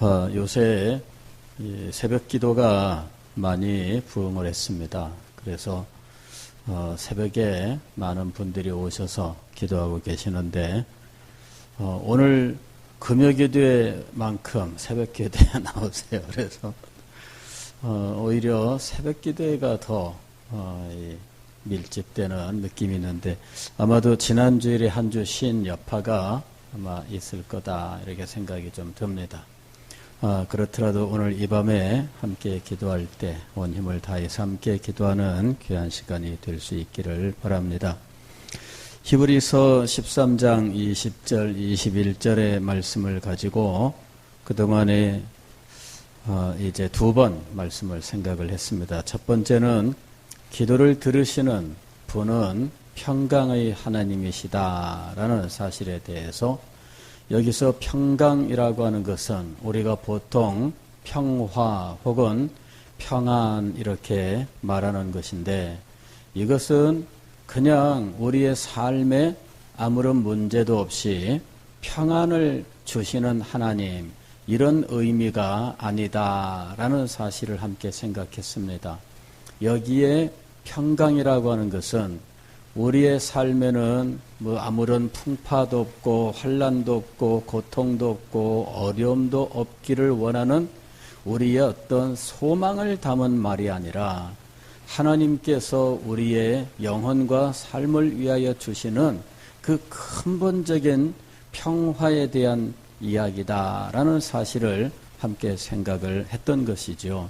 어, 요새 새벽 기도가 많이 부흥을 했습니다. 그래서 어, 새벽에 많은 분들이 오셔서 기도하고 계시는데 어, 오늘 금요 기도회만큼 새벽 기도에 나오세요. 그래서 어, 오히려 새벽 기도회가 더 어, 밀집되는 느낌이 있는데 아마도 지난 주일에 한 주 쉰 여파가 아마 있을 거다 이렇게 생각이 좀 듭니다. 아, 그렇더라도 오늘 이 밤에 함께 기도할 때 온 힘을 다해서 함께 기도하는 귀한 시간이 될 수 있기를 바랍니다. 히브리서 13장 20절, 21절의 말씀을 가지고 그동안에 어, 이제 두 번 말씀을 생각을 했습니다. 첫 번째는 기도를 들으시는 분은 평강의 하나님이시다라는 사실에 대해서 여기서 평강이라고 하는 것은 우리가 보통 평화 혹은 평안 이렇게 말하는 것인데 이것은 그냥 우리의 삶에 아무런 문제도 없이 평안을 주시는 하나님 이런 의미가 아니다라는 사실을 함께 생각했습니다. 여기에 평강이라고 하는 것은 우리의 삶에는 뭐 아무런 풍파도 없고 환란도 없고 고통도 없고 어려움도 없기를 원하는 우리의 어떤 소망을 담은 말이 아니라 하나님께서 우리의 영혼과 삶을 위하여 주시는 그 근본적인 평화에 대한 이야기다라는 사실을 함께 생각을 했던 것이죠.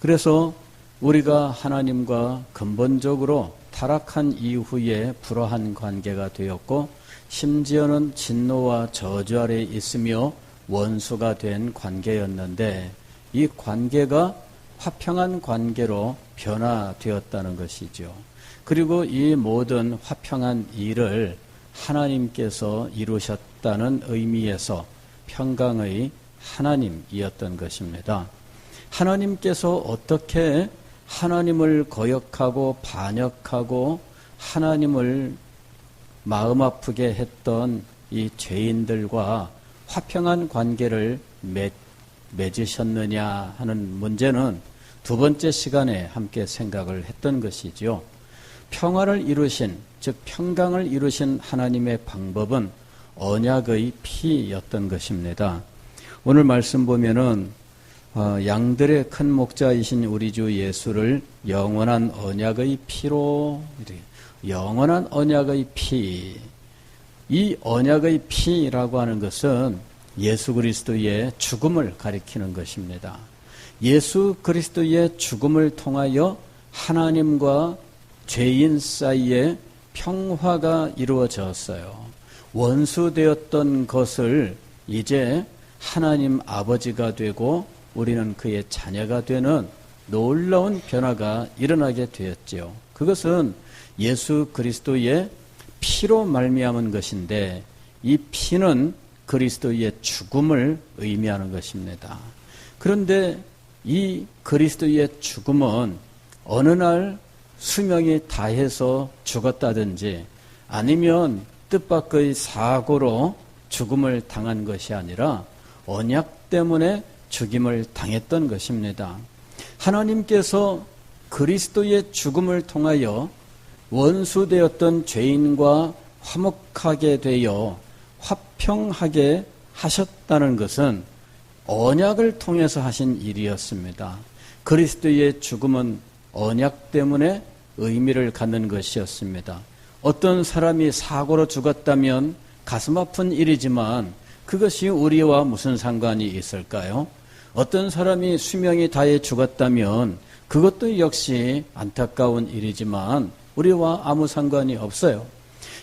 그래서 우리가 하나님과 근본적으로 타락한 이후에 불화한 관계가 되었고 심지어는 진노와 저주 아래 있으며 원수가 된 관계였는데 이 관계가 화평한 관계로 변화되었다는 것이죠. 그리고 이 모든 화평한 일을 하나님께서 이루셨다는 의미에서 평강의 하나님이었던 것입니다. 하나님께서 어떻게 하나님을 거역하고 반역하고 하나님을 마음 아프게 했던 이 죄인들과 화평한 관계를 맺, 맺으셨느냐 하는 문제는 두 번째 시간에 함께 생각을 했던 것이죠. 평화를 이루신, 즉 평강을 이루신 하나님의 방법은 언약의 피였던 것입니다. 오늘 말씀 보면은 어, 양들의 큰 목자이신 우리 주 예수를 영원한 언약의 피로 영원한 언약의 피. 이 언약의 피라고 하는 것은 예수 그리스도의 죽음을 가리키는 것입니다. 예수 그리스도의 죽음을 통하여 하나님과 죄인 사이에 평화가 이루어졌어요. 원수되었던 것을 이제 하나님 아버지가 되고 우리는 그의 자녀가 되는 놀라운 변화가 일어나게 되었지요. 그것은 예수 그리스도의 피로 말미암은 것인데 이 피는 그리스도의 죽음을 의미하는 것입니다. 그런데 이 그리스도의 죽음은 어느 날 수명이 다해서 죽었다든지 아니면 뜻밖의 사고로 죽음을 당한 것이 아니라 언약 때문에 죽임을 당했던 것입니다. 하나님께서 그리스도의 죽음을 통하여 원수되었던 죄인과 화목하게 되어 화평하게 하셨다는 것은 언약을 통해서 하신 일이었습니다. 그리스도의 죽음은 언약 때문에 의미를 갖는 것이었습니다. 어떤 사람이 사고로 죽었다면 가슴 아픈 일이지만 그것이 우리와 무슨 상관이 있을까요? 어떤 사람이 수명이 다해 죽었다면 그것도 역시 안타까운 일이지만 우리와 아무 상관이 없어요.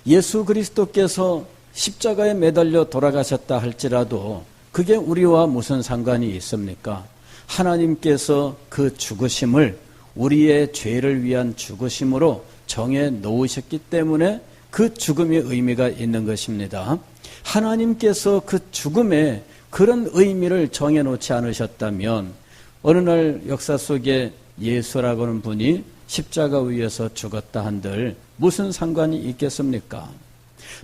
예수 그리스도께서 십자가에 매달려 돌아가셨다 할지라도 그게 우리와 무슨 상관이 있습니까? 하나님께서 그 죽으심을 우리의 죄를 위한 죽으심으로 정해 놓으셨기 때문에 그 죽음의 의미가 있는 것입니다. 하나님께서 그 죽음에 그런 의미를 정해놓지 않으셨다면 어느 날 역사 속에 예수라고 하는 분이 십자가 위에서 죽었다 한들 무슨 상관이 있겠습니까?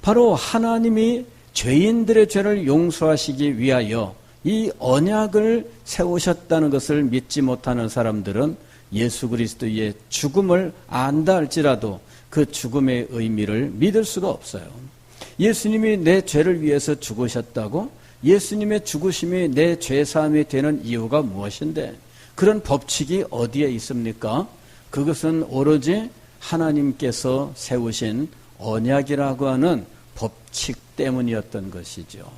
바로 하나님이 죄인들의 죄를 용서하시기 위하여 이 언약을 세우셨다는 것을 믿지 못하는 사람들은 예수 그리스도의 죽음을 안다 할지라도 그 죽음의 의미를 믿을 수가 없어요. 예수님이 내 죄를 위해서 죽으셨다고 예수님의 죽으심이 내 죄사함이 되는 이유가 무엇인데 그런 법칙이 어디에 있습니까? 그것은 오로지 하나님께서 세우신 언약이라고 하는 법칙 때문이었던 것이죠.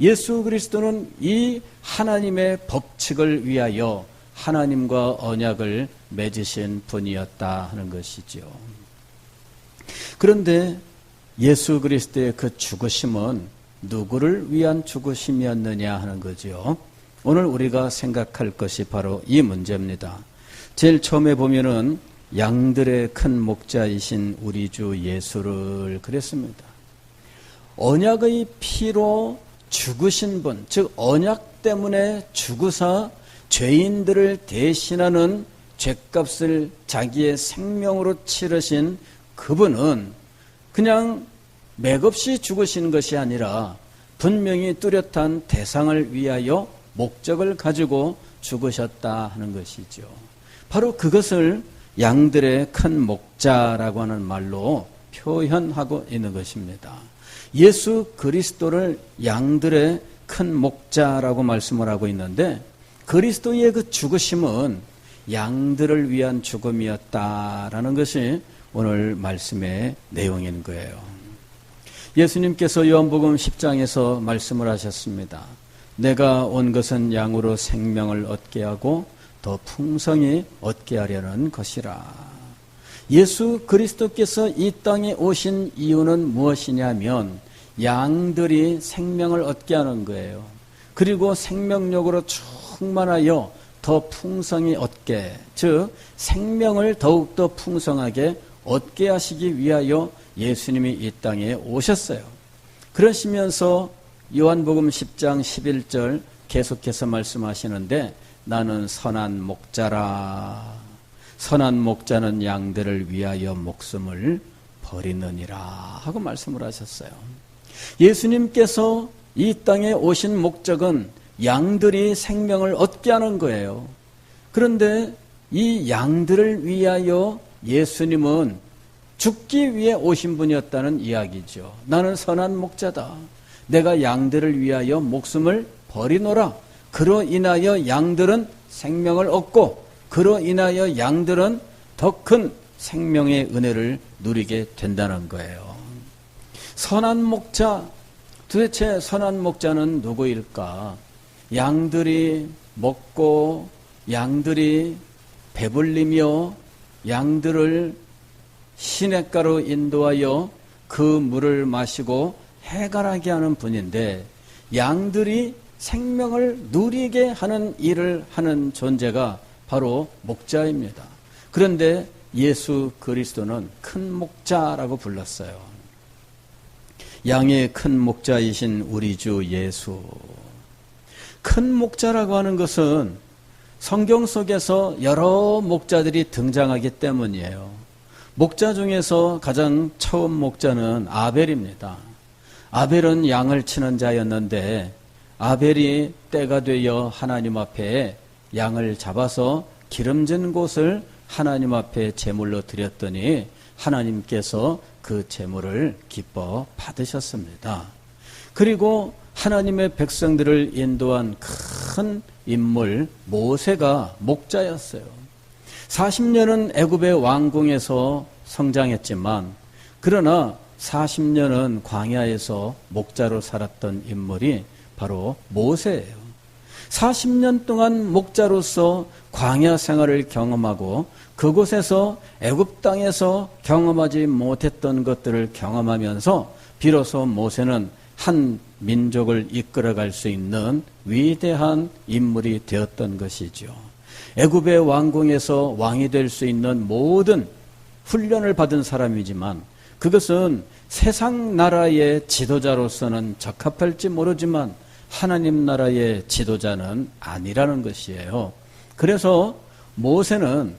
예수 그리스도는 이 하나님의 법칙을 위하여 하나님과 언약을 맺으신 분이었다 하는 것이죠. 그런데 예수 그리스도의 그 죽으심은 누구를 위한 죽으심이었느냐 하는 거죠. 오늘 우리가 생각할 것이 바로 이 문제입니다. 제일 처음에 보면은 양들의 큰 목자이신 우리 주 예수를 그랬습니다. 언약의 피로 죽으신 분, 즉 언약 때문에 죽으사 죄인들을 대신하는 죄값을 자기의 생명으로 치르신 그분은 그냥 맥없이 죽으신 것이 아니라 분명히 뚜렷한 대상을 위하여 목적을 가지고 죽으셨다 하는 것이죠. 바로 그것을 양들의 큰 목자라고 하는 말로 표현하고 있는 것입니다. 예수 그리스도를 양들의 큰 목자라고 말씀을 하고 있는데 그리스도의 그 죽으심은 양들을 위한 죽음이었다라는 것이 오늘 말씀의 내용인 거예요. 예수님께서 요한복음 10장에서 말씀을 하셨습니다. 내가 온 것은 양으로 생명을 얻게 하고 더 풍성히 얻게 하려는 것이라. 예수 그리스도께서 이 땅에 오신 이유는 무엇이냐면 양들이 생명을 얻게 하는 거예요. 그리고 생명력으로 충만하여 더 풍성히 얻게, 즉 생명을 더욱더 풍성하게 얻게 하시기 위하여 예수님이 이 땅에 오셨어요. 그러시면서 요한복음 10장 11절 계속해서 말씀하시는데 나는 선한 목자라. 선한 목자는 양들을 위하여 목숨을 버리느니라 하고 말씀을 하셨어요. 예수님께서 이 땅에 오신 목적은 양들이 생명을 얻게 하는 거예요. 그런데 이 양들을 위하여 예수님은 죽기 위해 오신 분이었다는 이야기죠. 나는 선한 목자다. 내가 양들을 위하여 목숨을 버리노라. 그로 인하여 양들은 생명을 얻고 그로 인하여 양들은 더 큰 생명의 은혜를 누리게 된다는 거예요. 선한 목자, 도대체 선한 목자는 누구일까? 양들이 먹고 양들이 배불리며 양들을 시냇가로 인도하여 그 물을 마시고 해갈하게 하는 분인데 양들이 생명을 누리게 하는 일을 하는 존재가 바로 목자입니다. 그런데 예수 그리스도는 큰 목자라고 불렀어요. 양의 큰 목자이신 우리 주 예수. 큰 목자라고 하는 것은 성경 속에서 여러 목자들이 등장하기 때문이에요. 목자 중에서 가장 처음 목자는 아벨입니다. 아벨은 양을 치는 자였는데 아벨이 때가 되어 하나님 앞에 양을 잡아서 기름진 곳을 하나님 앞에 제물로 드렸더니 하나님께서 그 제물을 기뻐 받으셨습니다. 그리고 하나님의 백성들을 인도한 큰 인물 모세가 목자였어요. 40년은 애굽의 왕궁에서 성장했지만 그러나 40년은 광야에서 목자로 살았던 인물이 바로 모세예요. 40년 동안 목자로서 광야 생활을 경험하고 그곳에서 애굽 땅에서 경험하지 못했던 것들을 경험하면서 비로소 모세는 한 민족을 이끌어갈 수 있는 위대한 인물이 되었던 것이죠. 애굽의 왕궁에서 왕이 될 수 있는 모든 훈련을 받은 사람이지만 그것은 세상 나라의 지도자로서는 적합할지 모르지만 하나님 나라의 지도자는 아니라는 것이에요. 그래서 모세는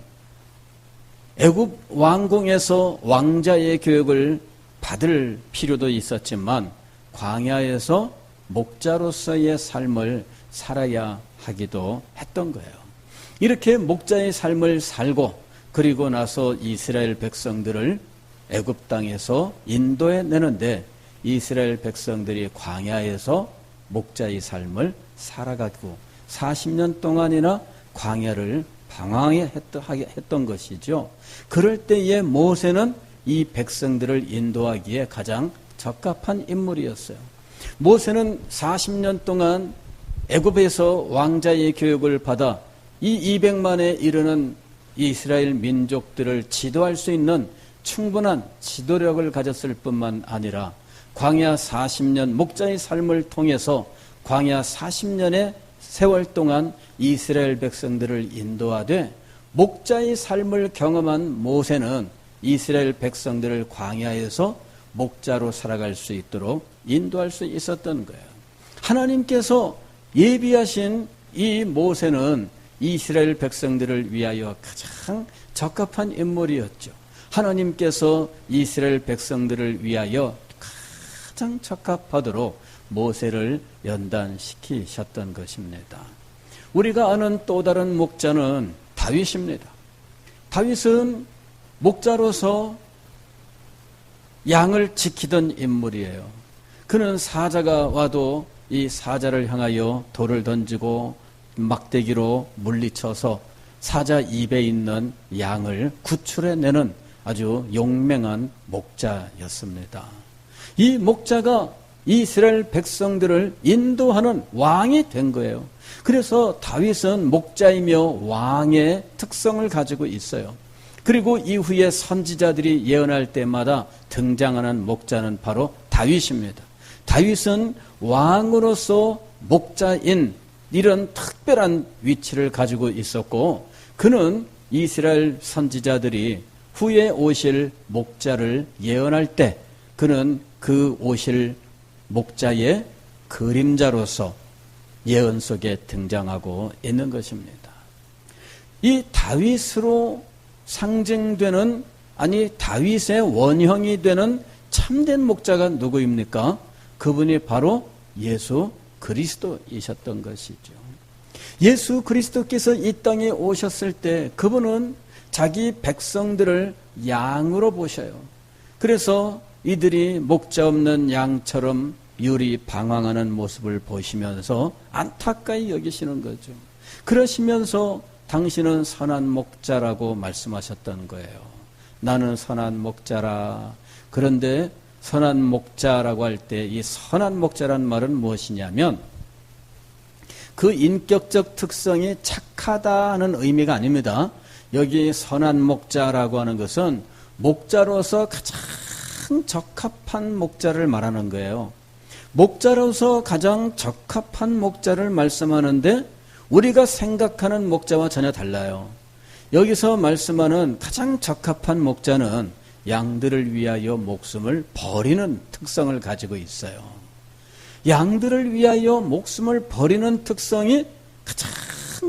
애굽 왕궁에서 왕자의 교육을 받을 필요도 있었지만 광야에서 목자로서의 삶을 살아야 하기도 했던 거예요. 이렇게 목자의 삶을 살고 그리고 나서 이스라엘 백성들을 애굽 땅에서 인도에 내는데 이스라엘 백성들이 광야에서 목자의 삶을 살아가고 40년 동안이나 광야를 방황해 했던 것이죠. 그럴 때에 모세는 이 백성들을 인도하기에 가장 적합한 인물이었어요. 모세는 40년 동안 애굽에서 왕자의 교육을 받아 이 200만에 이르는 이스라엘 민족들을 지도할 수 있는 충분한 지도력을 가졌을 뿐만 아니라 광야 40년 목자의 삶을 통해서 광야 40년의 세월 동안 이스라엘 백성들을 인도하되 목자의 삶을 경험한 모세는 이스라엘 백성들을 광야에서 목자로 살아갈 수 있도록 인도할 수 있었던 거예요. 하나님께서 예비하신 이 모세는 이스라엘 백성들을 위하여 가장 적합한 인물이었죠. 하나님께서 이스라엘 백성들을 위하여 가장 적합하도록 모세를 연단시키셨던 것입니다. 우리가 아는 또 다른 목자는 다윗입니다. 다윗은 목자로서 양을 지키던 인물이에요. 그는 사자가 와도 이 사자를 향하여 돌을 던지고 막대기로 물리쳐서 사자 입에 있는 양을 구출해내는 아주 용맹한 목자였습니다. 이 목자가 이스라엘 백성들을 인도하는 왕이 된 거예요. 그래서 다윗은 목자이며 왕의 특성을 가지고 있어요. 그리고 이후에 선지자들이 예언할 때마다 등장하는 목자는 바로 다윗입니다. 다윗은 왕으로서 목자인 이런 특별한 위치를 가지고 있었고 그는 이스라엘 선지자들이 후에 오실 목자를 예언할 때 그는 그 오실 목자의 그림자로서 예언 속에 등장하고 있는 것입니다. 이 다윗으로 상징되는 아니 다윗의 원형이 되는 참된 목자가 누구입니까? 그분이 바로 예수 그리스도이셨던 것이죠. 예수 그리스도께서 이 땅에 오셨을 때 그분은 자기 백성들을 양으로 보셔요. 그래서 이들이 목자 없는 양처럼 유리 방황하는 모습을 보시면서 안타까이 여기시는 거죠. 그러시면서 당신은 선한 목자라고 말씀하셨던 거예요. 나는 선한 목자라. 그런데 선한 목자라고 할 때 이 선한 목자란 말은 무엇이냐면 그 인격적 특성이 착하다는 의미가 아닙니다. 여기 선한 목자라고 하는 것은 목자로서 가장 적합한 목자를 말하는 거예요. 목자로서 가장 적합한 목자를 말씀하는데 우리가 생각하는 목자와 전혀 달라요. 여기서 말씀하는 가장 적합한 목자는 양들을 위하여 목숨을 버리는 특성을 가지고 있어요. 양들을 위하여 목숨을 버리는 특성이 가장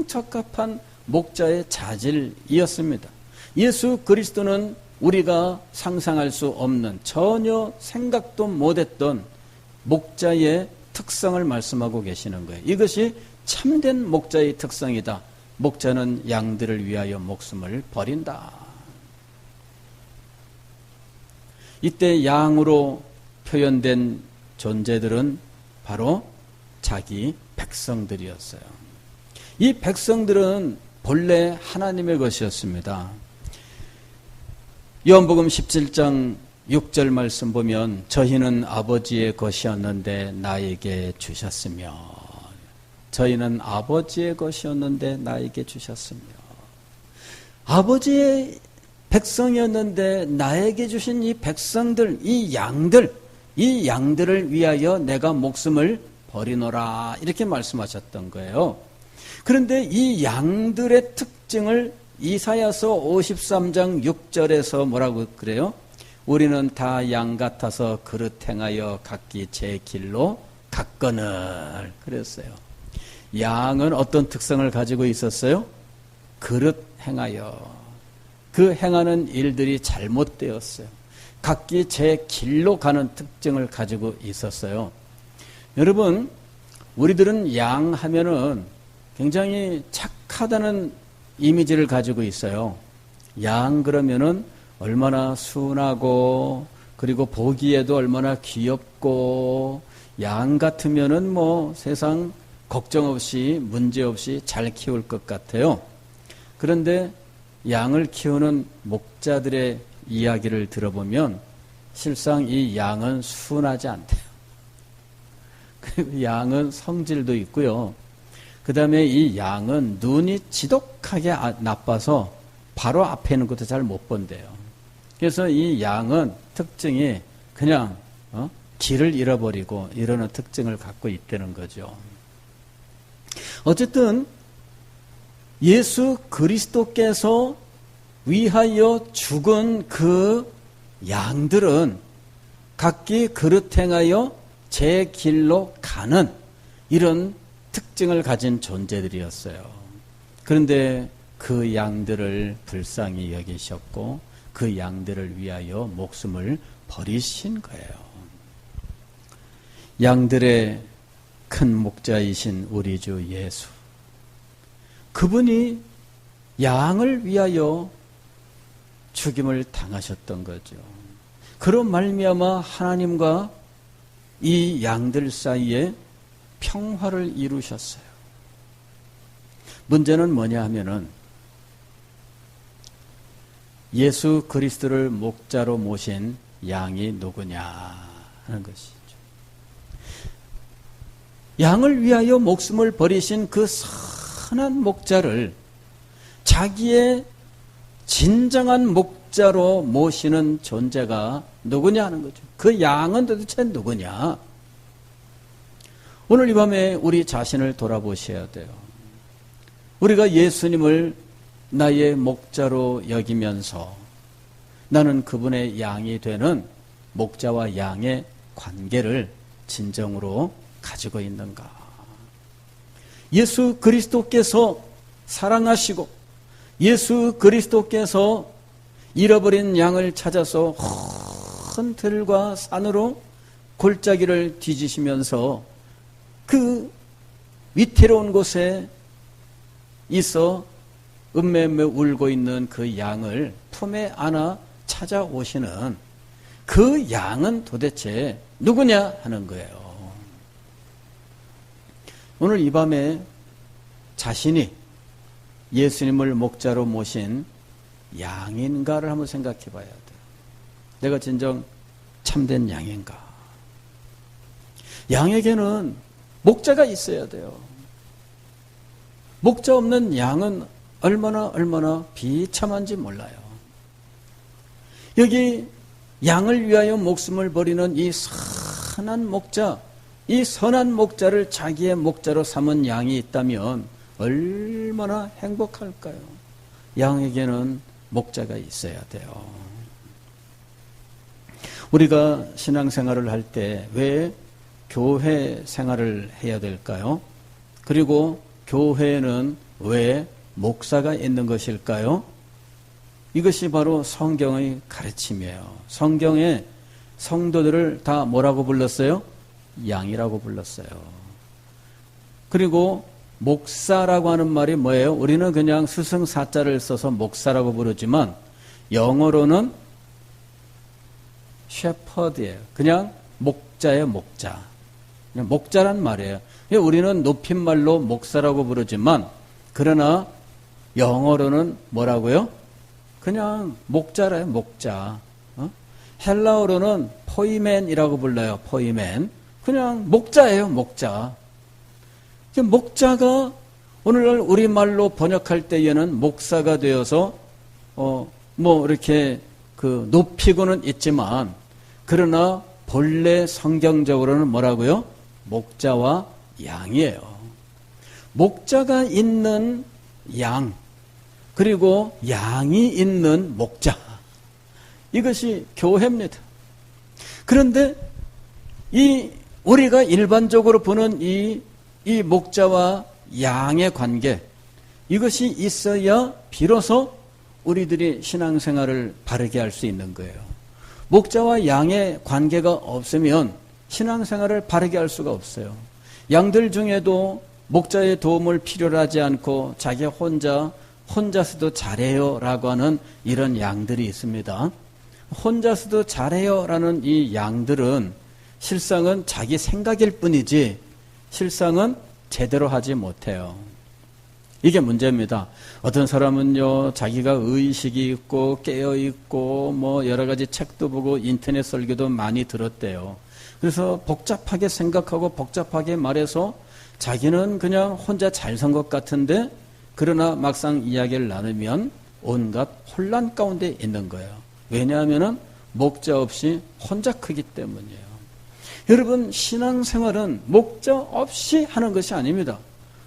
적합한 목자의 자질이었습니다. 예수 그리스도는 우리가 상상할 수 없는 전혀 생각도 못했던 목자의 특성을 말씀하고 계시는 거예요. 이것이 참된 목자의 특성이다. 목자는 양들을 위하여 목숨을 버린다. 이때 양으로 표현된 존재들은 바로 자기 백성들이었어요. 이 백성들은 본래 하나님의 것이었습니다. 요한복음 17장 6절 말씀 보면 저희는 아버지의 것이었는데 나에게 주셨으며 저희는 아버지의 것이었는데 나에게 주셨으며 아버지의 백성이었는데 나에게 주신 이 백성들, 이 양들, 이 양들을 위하여 내가 목숨을 버리노라 이렇게 말씀하셨던 거예요. 그런데 이 양들의 특징을 이사야서 53장 6절에서 뭐라고 그래요? 우리는 다 양 같아서 그릇 행하여 각기 제 길로 갔거늘 그랬어요. 양은 어떤 특성을 가지고 있었어요? 그릇 행하여. 그 행하는 일들이 잘못되었어요. 각기 제 길로 가는 특징을 가지고 있었어요. 여러분, 우리들은 양 하면은 굉장히 착하다는 이미지를 가지고 있어요. 양 그러면은 얼마나 순하고 그리고 보기에도 얼마나 귀엽고 양 같으면은 뭐 세상 걱정 없이 문제 없이 잘 키울 것 같아요. 그런데 양을 키우는 목자들의 이야기를 들어보면 실상 이 양은 순하지 않대요. 그리고 양은 성질도 있고요. 그 다음에 이 양은 눈이 지독하게 아, 나빠서 바로 앞에 있는 것도 잘 못 본대요. 그래서 이 양은 특징이 그냥 어? 길을 잃어버리고 이러는 특징을 갖고 있다는 거죠. 어쨌든 예수 그리스도께서 위하여 죽은 그 양들은 각기 그릇 행하여 제 길로 가는 이런 특징을 가진 존재들이었어요. 그런데 그 양들을 불쌍히 여기셨고 그 양들을 위하여 목숨을 버리신 거예요. 양들의 큰 목자이신 우리 주 예수. 그분이 양을 위하여 죽임을 당하셨던 거죠. 그런 말미암아 하나님과 이 양들 사이에 평화를 이루셨어요. 문제는 뭐냐 하면은 예수 그리스도를 목자로 모신 양이 누구냐 하는 것이죠. 양을 위하여 목숨을 버리신 그 선한 목자를 자기의 진정한 목자로 모시는 존재가 누구냐 하는 거죠. 그 양은 도대체 누구냐? 오늘 이 밤에 우리 자신을 돌아보셔야 돼요. 우리가 예수님을 나의 목자로 여기면서 나는 그분의 양이 되는 목자와 양의 관계를 진정으로 가지고 있는가? 예수 그리스도께서 사랑하시고 예수 그리스도께서 잃어버린 양을 찾아서 큰 들과 산으로 골짜기를 뒤지시면서 그 위태로운 곳에 있어 음매음매 울고 있는 그 양을 품에 안아 찾아오시는 그 양은 도대체 누구냐 하는 거예요. 오늘 이 밤에 자신이 예수님을 목자로 모신 양인가를 한번 생각해 봐야 돼요. 내가 진정 참된 양인가? 양에게는 목자가 있어야 돼요. 목자 없는 양은 얼마나 얼마나 비참한지 몰라요. 여기 양을 위하여 목숨을 버리는 이 선한 목자, 이 선한 목자를 자기의 목자로 삼은 양이 있다면 얼마나 행복할까요? 양에게는 목자가 있어야 돼요. 우리가 신앙생활을 할 때 왜 교회 생활을 해야 될까요? 그리고 교회는 왜 목사가 있는 것일까요? 이것이 바로 성경의 가르침이에요. 성경에 성도들을 다 뭐라고 불렀어요? 양이라고 불렀어요. 그리고 목사라고 하는 말이 뭐예요? 우리는 그냥 스승 사자를 써서 목사라고 부르지만 영어로는 셰퍼드예요. 그냥 목자의 목자. 그냥 목자란 말이에요. 우리는 높임말로 목사라고 부르지만 그러나 영어로는 뭐라고요? 그냥 목자래요, 목자. 어? 헬라어로는 포이맨이라고 불러요, 포이맨. 그냥 목자예요, 목자. 목자가 오늘날 우리말로 번역할 때에는 목사가 되어서 어, 뭐 이렇게 그 높이고는 있지만 그러나 본래 성경적으로는 뭐라고요? 목자와 양이에요. 목자가 있는 양, 그리고 양이 있는 목자. 이것이 교회입니다. 그런데 이 우리가 일반적으로 보는 이, 이 목자와 양의 관계, 이것이 있어야 비로소 우리들이 신앙생활을 바르게 할 수 있는 거예요. 목자와 양의 관계가 없으면 신앙생활을 바르게 할 수가 없어요. 양들 중에도 목자의 도움을 필요로 하지 않고 자기 혼자 혼자서도 잘해요 라고 하는 이런 양들이 있습니다. 혼자서도 잘해요 라는 이 양들은 실상은 자기 생각일 뿐이지 실상은 제대로 하지 못해요. 이게 문제입니다. 어떤 사람은요, 자기가 의식이 있고, 깨어있고, 뭐, 여러 가지 책도 보고, 인터넷 설교도 많이 들었대요. 그래서 복잡하게 생각하고, 복잡하게 말해서, 자기는 그냥 혼자 잘 산 것 같은데, 그러나 막상 이야기를 나누면, 온갖 혼란 가운데 있는 거예요. 왜냐하면, 목자 없이 혼자 크기 때문이에요. 여러분, 신앙생활은 목자 없이 하는 것이 아닙니다.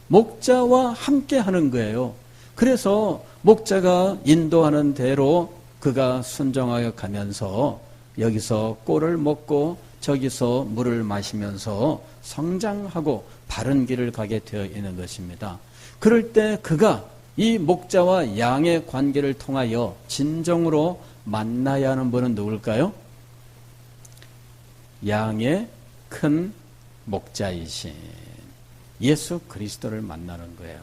목자와 함께 하는 거예요. 그래서 목자가 인도하는 대로 그가 순종하여 가면서 여기서 꼴을 먹고 저기서 물을 마시면서 성장하고 바른 길을 가게 되어 있는 것입니다. 그럴 때 그가 이 목자와 양의 관계를 통하여 진정으로 만나야 하는 분은 누굴까요? 양의 큰 목자이신 예수 그리스도를 만나는 거예요.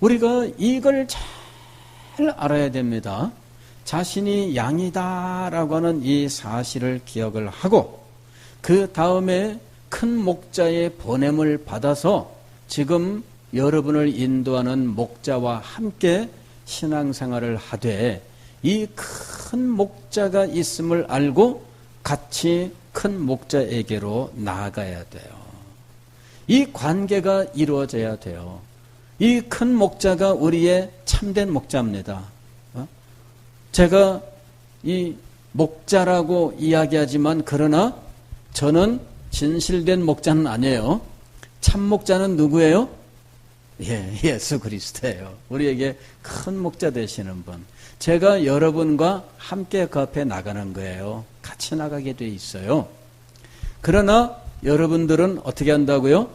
우리가 이걸 잘 알아야 됩니다. 자신이 양이다라고 하는 이 사실을 기억을 하고 그 다음에 큰 목자의 보냄을 받아서 지금 여러분을 인도하는 목자와 함께 신앙생활을 하되 이 큰 목자가 있음을 알고 같이 큰 목자에게로 나아가야 돼요. 이 관계가 이루어져야 돼요. 이 큰 목자가 우리의 참된 목자입니다. 어? 제가 이 목자라고 이야기하지만 그러나 저는 진실된 목자는 아니에요. 참 목자는 누구예요? 예, 예수 그리스도예요. 우리에게 큰 목자 되시는 분. 제가 여러분과 함께 그 앞에 나가는 거예요. 같이 나가게 돼 있어요. 그러나 여러분들은 어떻게 한다고요?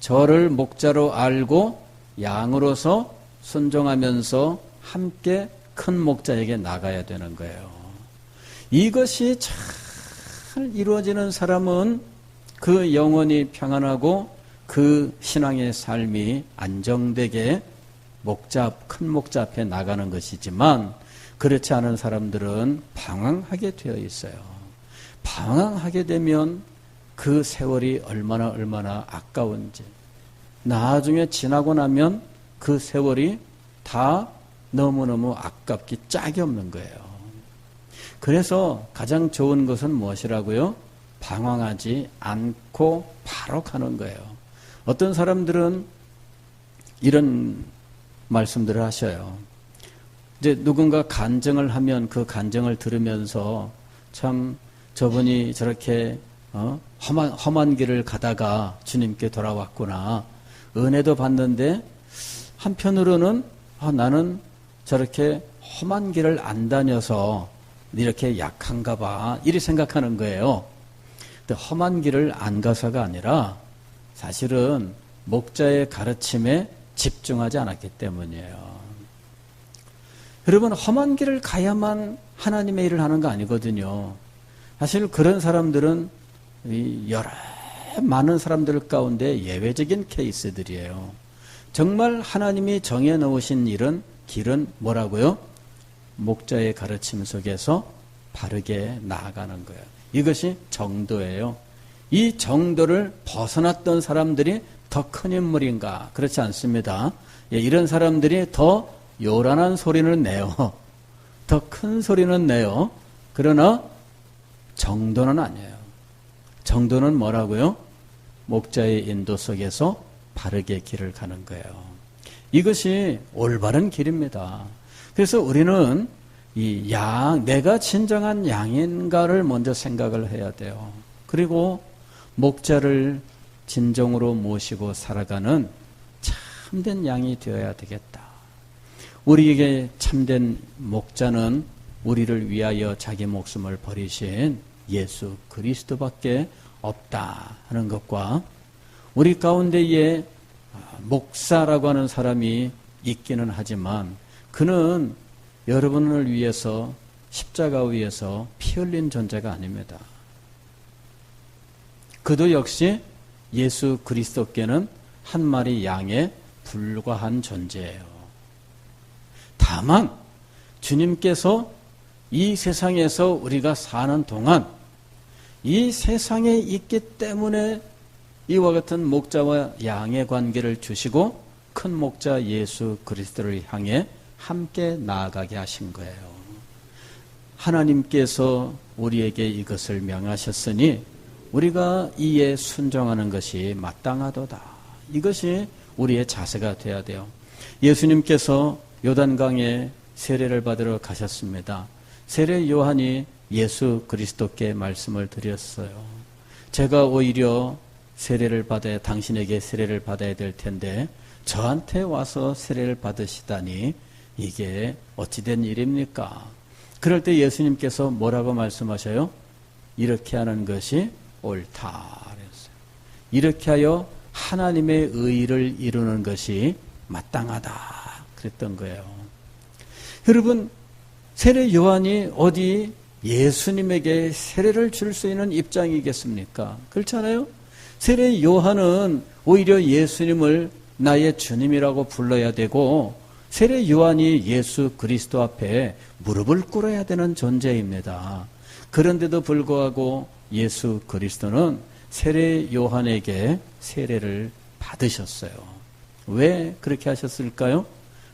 저를 목자로 알고 양으로서 순종하면서 함께 큰 목자에게 나가야 되는 거예요. 이것이 잘 이루어지는 사람은 그 영혼이 평안하고 그 신앙의 삶이 안정되게 목자, 큰 목자 앞에 나가는 것이지만 그렇지 않은 사람들은 방황하게 되어 있어요. 방황하게 되면 그 세월이 얼마나 얼마나 아까운지 나중에 지나고 나면 그 세월이 다 너무너무 아깝기 짝이 없는 거예요. 그래서 가장 좋은 것은 무엇이라고요? 방황하지 않고 바로 가는 거예요. 어떤 사람들은 이런 말씀들을 하셔요. 이제 누군가 간증을 하면 그 간증을 들으면서 참 저분이 저렇게 어? 험한, 험한 길을 가다가 주님께 돌아왔구나. 은혜도 받는데 한편으로는 아, 나는 저렇게 험한 길을 안 다녀서 이렇게 약한가 봐. 이리 생각하는 거예요. 근데 험한 길을 안 가서가 아니라 사실은 목자의 가르침에 집중하지 않았기 때문이에요. 여러분, 험한 길을 가야만 하나님의 일을 하는 거 아니거든요. 사실 그런 사람들은 여러 많은 사람들 가운데 예외적인 케이스들이에요. 정말 하나님이 정해 놓으신 일은 길은 뭐라고요? 목자의 가르침 속에서 바르게 나아가는 거예요. 이것이 정도예요. 이 정도를 벗어났던 사람들이 더 큰 인물인가? 그렇지 않습니다. 예, 이런 사람들이 더 요란한 소리는 내요. 더 큰 소리는 내요. 그러나 정도는 아니에요. 정도는 뭐라고요? 목자의 인도 속에서 바르게 길을 가는 거예요. 이것이 올바른 길입니다. 그래서 우리는 이 양, 내가 진정한 양인가를 먼저 생각을 해야 돼요. 그리고 목자를 진정으로 모시고 살아가는 참된 양이 되어야 되겠다. 우리에게 참된 목자는 우리를 위하여 자기 목숨을 버리신 예수 그리스도밖에 없다 하는 것과 우리 가운데에 목사라고 하는 사람이 있기는 하지만 그는 여러분을 위해서 십자가 위에서 피 흘린 존재가 아닙니다. 그도 역시 예수 그리스도께는 한 마리 양에 불과한 존재예요. 다만 주님께서 이 세상에서 우리가 사는 동안 이 세상에 있기 때문에 이와 같은 목자와 양의 관계를 주시고 큰 목자 예수 그리스도를 향해 함께 나아가게 하신 거예요. 하나님께서 우리에게 이것을 명하셨으니 우리가 이에 순종하는 것이 마땅하도다. 이것이 우리의 자세가 되어야 돼요. 예수님께서 요단강에 세례를 받으러 가셨습니다. 세례 요한이 예수 그리스도께 말씀을 드렸어요. 제가 오히려 세례를 받아야 당신에게 세례를 받아야 될 텐데 저한테 와서 세례를 받으시다니 이게 어찌된 일입니까? 그럴 때 예수님께서 뭐라고 말씀하셔요? 이렇게 하는 것이 옳다. 그랬어요. 이렇게 하여 하나님의 의를 이루는 것이 마땅하다. 그랬던 거예요. 여러분, 세례 요한이 어디 예수님에게 세례를 줄 수 있는 입장이겠습니까? 그렇잖아요? 세례 요한은 오히려 예수님을 나의 주님이라고 불러야 되고 세례 요한이 예수 그리스도 앞에 무릎을 꿇어야 되는 존재입니다. 그런데도 불구하고 예수 그리스도는 세례 요한에게 세례를 받으셨어요. 왜 그렇게 하셨을까요?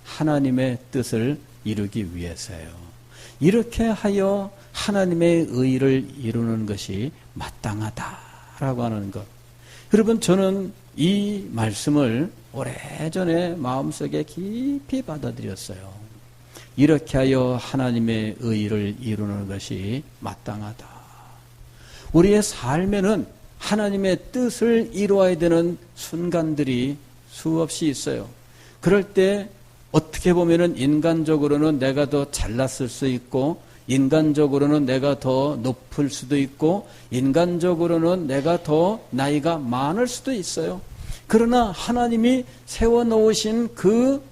하나님의 뜻을 이루기 위해서요. 이렇게 하여 하나님의 의를 이루는 것이 마땅하다라고 하는 것. 여러분, 저는 이 말씀을 오래전에 마음속에 깊이 받아들였어요. 이렇게 하여 하나님의 의를 이루는 것이 마땅하다. 우리의 삶에는 하나님의 뜻을 이루어야 되는 순간들이 수없이 있어요. 그럴 때 어떻게 보면은 인간적으로는 내가 더 잘났을 수 있고 인간적으로는 내가 더 높을 수도 있고 인간적으로는 내가 더 나이가 많을 수도 있어요. 그러나 하나님이 세워 놓으신 그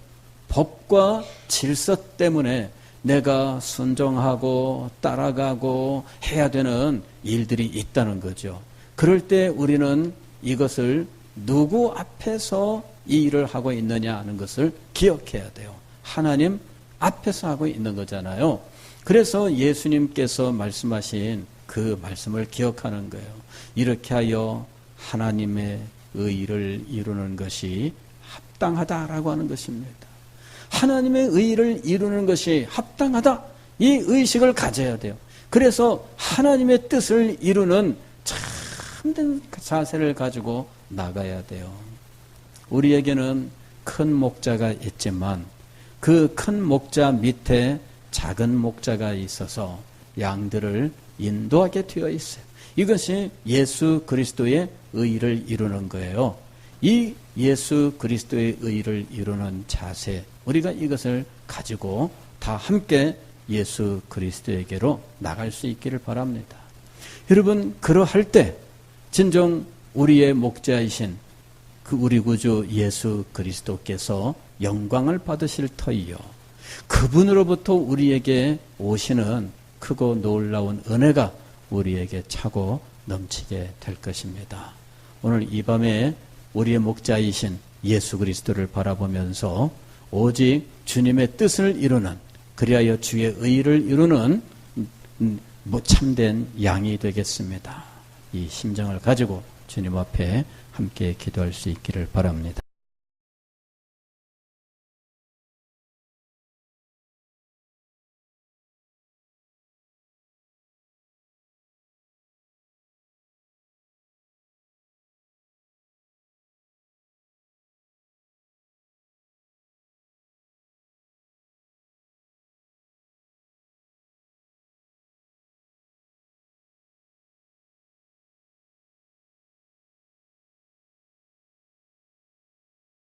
법과 질서 때문에 내가 순종하고 따라가고 해야 되는 일들이 있다는 거죠. 그럴 때 우리는 이것을 누구 앞에서 이 일을 하고 있느냐 하는 것을 기억해야 돼요. 하나님 앞에서 하고 있는 거잖아요. 그래서 예수님께서 말씀하신 그 말씀을 기억하는 거예요. 이렇게 하여 하나님의 의를 이루는 것이 합당하다라고 하는 것입니다. 하나님의 의를 이루는 것이 합당하다. 이 의식을 가져야 돼요. 그래서 하나님의 뜻을 이루는 참된 자세를 가지고 나가야 돼요. 우리에게는 큰 목자가 있지만 그 큰 목자 밑에 작은 목자가 있어서 양들을 인도하게 되어 있어요. 이것이 예수 그리스도의 의를 이루는 거예요. 이 예수 그리스도의 의를 이루는 자세, 우리가 이것을 가지고 다 함께 예수 그리스도에게로 나갈 수 있기를 바랍니다. 여러분, 그러할 때, 진정 우리의 목자이신 그 우리 구주 예수 그리스도께서 영광을 받으실 터이요. 그분으로부터 우리에게 오시는 크고 놀라운 은혜가 우리에게 차고 넘치게 될 것입니다. 오늘 이 밤에 우리의 목자이신 예수 그리스도를 바라보면서 오직 주님의 뜻을 이루는 그리하여 주의 의를 이루는 뭐 참된 양이 되겠습니다. 이 심정을 가지고 주님 앞에 함께 기도할 수 있기를 바랍니다.